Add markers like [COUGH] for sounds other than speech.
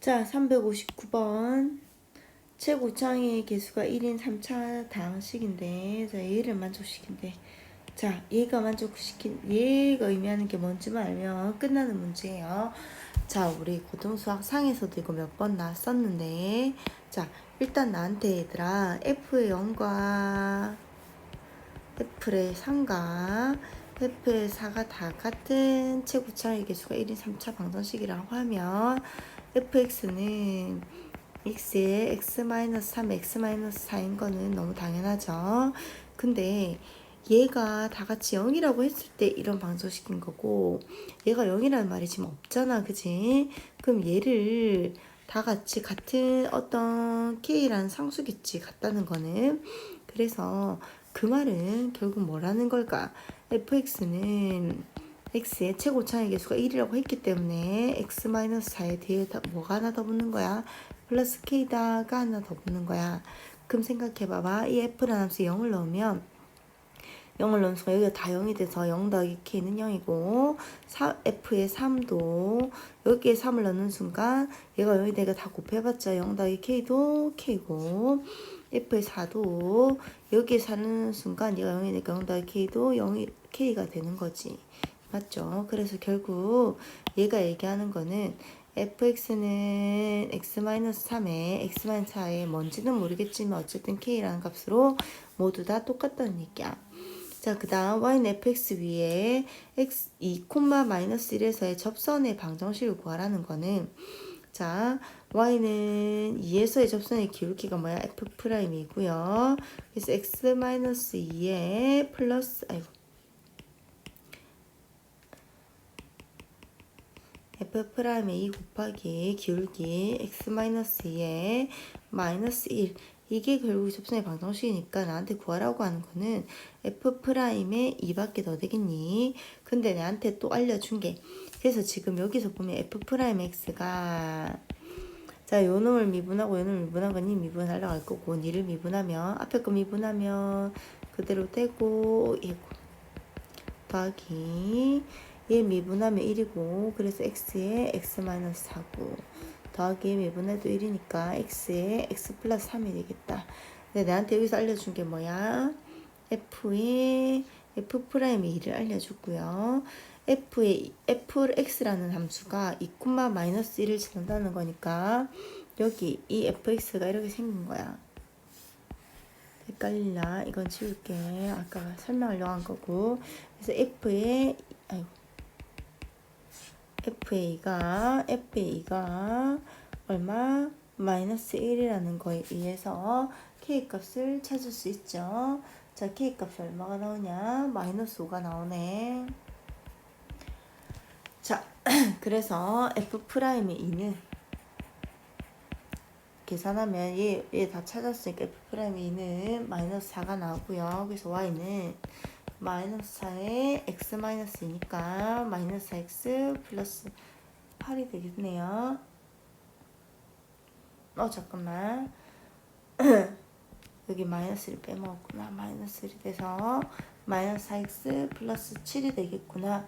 자, 359번. 최고 창의 개수가 1인 3차 다항식인데, 자, 얘를 만족시킨대. 자, 얘가 만족시킨, 얘가 의미하는 게 뭔지만 알면 끝나는 문제예요. 자, 우리 고등수학 상에서도 이거 몇 번 나왔었는데, 자, 일단 나한테 얘들아, F의 0과 F의 3과 F의 4가 다 같은 최고차의 개수가 1인 3차 방정식이라고 하면, fx는 x의 x-3, x-4인 거는 너무 당연하죠. 근데 얘가 다 같이 0이라고 했을 때 이런 방정식인 거고 얘가 0이라는 말이 지금 없잖아. 그지? 그럼 얘를 다 같이 같은 어떤 k라는 상수겠지. 같다는 거는. 그래서 그 말은 결국 뭐라는 걸까? fx는 x의 최고차의 개수가 1이라고 했기 때문에 x-4에 뒤에 다 뭐가 하나 더 붙는 거야? 플러스 k다가 하나 더 붙는 거야. 그럼 생각해봐봐. 이 f라는 함수에 0을 넣으면 0을 넣은 순간 여기가 다 0이 돼서 0 더하기 k는 0이고 4, f의 3도 여기에 3을 넣는 순간 얘가 0이 되니까 다 곱해봤자 0 더하기 k도 k고 f의 4도 여기에 사는 순간 얘가 0이 되니까 0 더하기 k도 0이 k가 되는 거지. 맞죠? 그래서 결국 얘가 얘기하는 거는 fx는 x-3에 x-4에 뭔지는 모르겠지만 어쨌든 k라는 값으로 모두 다 똑같다는 얘기야. 자, 그 다음 y는 fx 위에 x 2, 마이너스 1에서의 접선의 방정식을 구하라는 거는 자, y는 2에서의 접선의 기울기가 뭐야? f'이고요. 그래서 x-2에 플러스 아이고 f'의 2 곱하기 기울기 x-2에 마이너스 1 이게 결국 접선의 방정식이니까 나한테 구하라고 하는 거는 f'의 2밖에 더 되겠니? 근데 나한테 또 알려준 게. 그래서 지금 여기서 보면 f'x가 자, 요 놈을 미분하고 요 놈을 미분한 거니 미분하려고 할 거고 니를 미분하면 앞에 거 미분하면 그대로 되고 이고 더하기 얘 미분하면 1이고 그래서 x에 x-4고 더하기 미분해도 1이니까 x에 x 플러스 3이 되겠다. 근데 나한테 여기서 알려준 게 뭐야? f의 f 프라임의 2를 알려줬고요. f의 fx라는 함수가 2, 마이너스 1을 지난다는 거니까 여기 이 fx가 이렇게 생긴 거야. 헷갈리나? 이건 지울게. 아까 설명하려고 한 거고. 그래서 f의 아이고 FA가 FA가 얼마? 마이너스 1이라는 거에 의해서 K 값을 찾을 수 있죠. 자, K 값이 얼마가 나오냐? 마이너스 5가 나오네. 자, [CLEARS THROAT] 그래서 F 프라임의 2는 계산하면 얘, 얘 다 찾았으니까 F 프라임의 2는 마이너스 4가 나오고요. 그래서 Y는 마이너스 4에 x 마이너스 2니까 마이너스 x 플러스 8이 되겠네요. 어 잠깐만. [CLEARS THROAT] 여기 마이너스 1 빼먹었구나. 마이너스 1이 돼서 마이너스 4x 플러스 7이 되겠구나